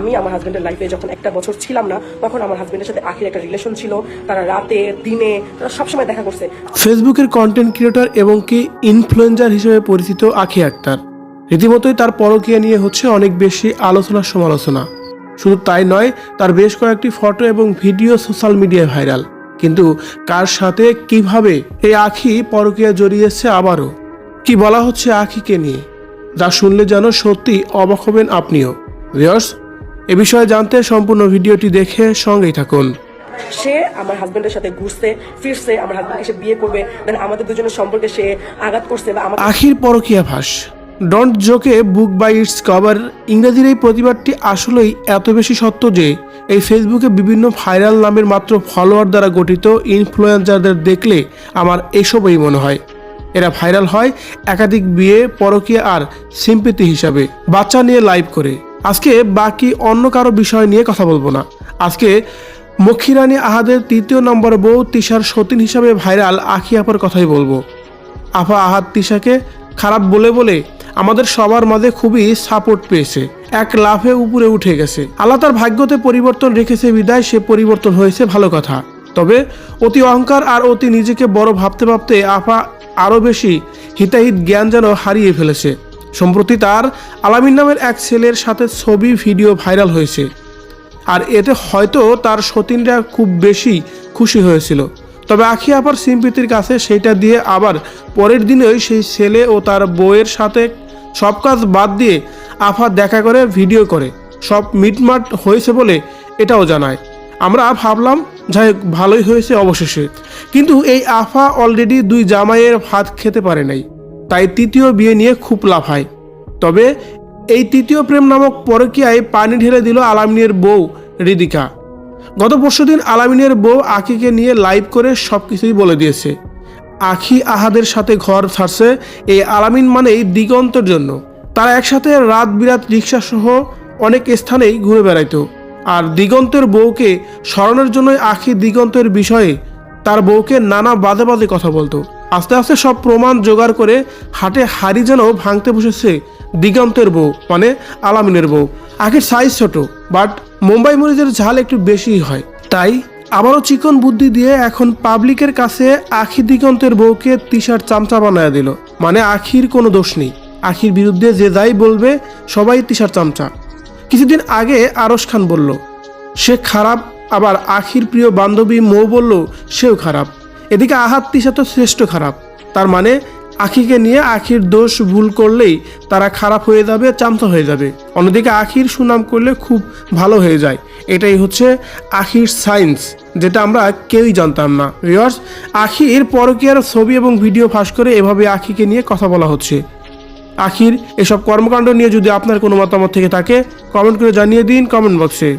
আমি আমার হাজবেন্ডের লাইফে যখন একটা বছর ছিলাম না, তখন আমার হাজবেন্ডের সাথে আখির একটা রিলেশন ছিল। তারা রাতে, দিনে, তারা সবসময় দেখা করছে। ফেসবুকের কন্টেন্ট ক্রিয়েটর এবং কি ইনফ্লুয়েঞ্জার হিসেবে পরিচিত আখি আক্তার। রীতিমতোই তার পরকীয়া নিয়ে হচ্ছে অনেক বেশি আলোচনা সমালোচনা। শুধু তাই নয়, তার বেশ কয়েকটি ফটো এবং ভিডিও সোশ্যাল মিডিয়ায় ভাইরাল কিন্তু কার সাথে, কীভাবে এই আখি পরকীয়া জড়িয়েছে আবারও? কি বলা হচ্ছে আখিকে নিয়ে? যা শুনলে যেন সত্যি অবাক হবেন আপনিও। ভিউয়ার্স এ বিষয়ে জানতে সম্পূর্ণ ভিডিওটি দেখে সঙ্গেই থাকুন। সে আমার হাজবেন্ডের সাথে ঘুরছে ফিরছে আমার হাজবেন্ডকে সে বিয়ে করবে দেন আমাদের দুজনের সম্পর্কে সে আঘাত করছে বা আখির পরকীয়া ভাস ডন্ট জোকে বুক বাই ইটস কভার ইংরেজির এই প্রতিবাদটি আসলেই এত বেশি সত্য যে এই ফেসবুকে বিভিন্ন ভাইরাল নামের মাত্র ফলোয়ার দ্বারা গঠিত ইনফ্লুয়েন্সারদের দেখলে আমার এসবই মনে হয়। এরা ভাইরাল হয় একাধিক বিয়ে পরকীয়া আর সিম্পেতি হিসাবে। বাচ্চা নিয়ে লাইভ করে। আজকে বাকি অন্য কারও বিষয় নিয়ে কথা বলব না। আজকে মক্ষিরানী আহাদের তৃতীয় নম্বর বউ তিশার সতীন হিসাবে ভাইরাল আখি আপার কথাই বলব। আফা আহাদ তিশাকে খারাপ বলে বলে আমাদের সবার মাঝে খুবই সাপোর্ট পেয়েছে। এক লাফে উপরে উঠে গেছে। আল্লাহ তার ভাগ্যতে পরিবর্তন রেখেছে বিদায়, সে পরিবর্তন হয়েছে ভালো কথা। তবে অতি অহংকার আর অতি নিজেকে বড় ভাবতে ভাবতে আফা আরও বেশি হিতাহিত জ্ঞান যেন হারিয়ে ফেলেছে। সম্প্রতি তার আলামিন নামের এক ছেলের সাথে ছবি, ভিডিও ভাইরাল হয়েছে। আর এতে হয়তো তার সতীনরা খুব বেশি খুশি হয়েছিল। তবে আখি আপার সিম্পিতির কাছে সেইটা দিয়ে আবার পরের দিনেই সেই ছেলে ও তার বউয়ের সাথে সব কাজ বাদ দিয়ে আফা দেখা করে, ভিডিও করে। সব মিটমাট হয়েছে বলে এটাও জানায়। আমরা ভাবলাম, যাই হোক, ভালোই হয়েছে অবশেষে। কিন্তু এই আফা অলরেডি দুই জামাইয়ের ভাত খেতে পারে নাই। তাই তৃতীয় বিয়ে নিয়ে খুব লাফায় তবে এই তৃতীয় প্রেম নামক পরকীয়ায় পানি ঢেলে দিল আলামিনের বউ রিদিকা। গত পরশুদিন আলামিনের বউ আখিকে নিয়ে লাইভ করে সব কিছুই বলে দিয়েছে। আখি আহাদের সাথে ঘর ছাড়ছে এই আলামিন মানেই দিগন্তের জন্য। তারা একসাথে রাত বিরাত রিক্সা সহ অনেক স্থানেই ঘুরে বেড়াইত। আর দিগন্তের বউকে স্মরণের জন্যই আখি দিগন্তের বিষয়ে তার বউকে নানা বাজে বাজে কথা বলতো। আস্তে আস্তে সব প্রমাণ জোগাড় করে হাটে হাড়ি যেন ভাঙতে বসেছে দিগন্তের বউ মানে আলামিনের বউ। আখের সাইজ ছোট বাট মুম্বাই মরিচের ঝাল একটু বেশিই হয়। তাই আবারও চিকন বুদ্ধি দিয়ে এখন পাবলিকের কাছে আখি দিগন্তের বউকে তিসার চামচা বানায় দিল। মানে আখির কোনো দোষ নেই। আখির বিরুদ্ধে যে যাই বলবে, সবাই তিসার চামচা। কিছুদিন আগে আরশ খান বলল, সে খারাপ, আবার আখির প্রিয় বান্ধবী মৌ বলল, সেও খারাপ। এদিকে আহাত তিশা তো শ্রেষ্ঠ খারাপ। তার মানে আখিকে নিয়ে আখির দোষ ভুল করলেই তারা খারাপ হয়ে যাবে, চামচা হয়ে যাবে। অন্যদিকে আখির সুনাম করলে খুব ভালো হয়ে যায়। এটাই হচ্ছে আখির সায়েন্স, যেটা আমরা কেউই জানতাম না। ভিউয়ার্স, আখির পরকীয়ার ছবি এবং ভিডিও ফাঁস করে এভাবে আখিকে নিয়ে কথা বলা হচ্ছে। আখির এসব কর্মকাণ্ড নিয়ে যদি আপনার কোনো মতামত থেকে থাকে কমেন্ট করে জানিয়ে দিন কমেন্ট বক্সে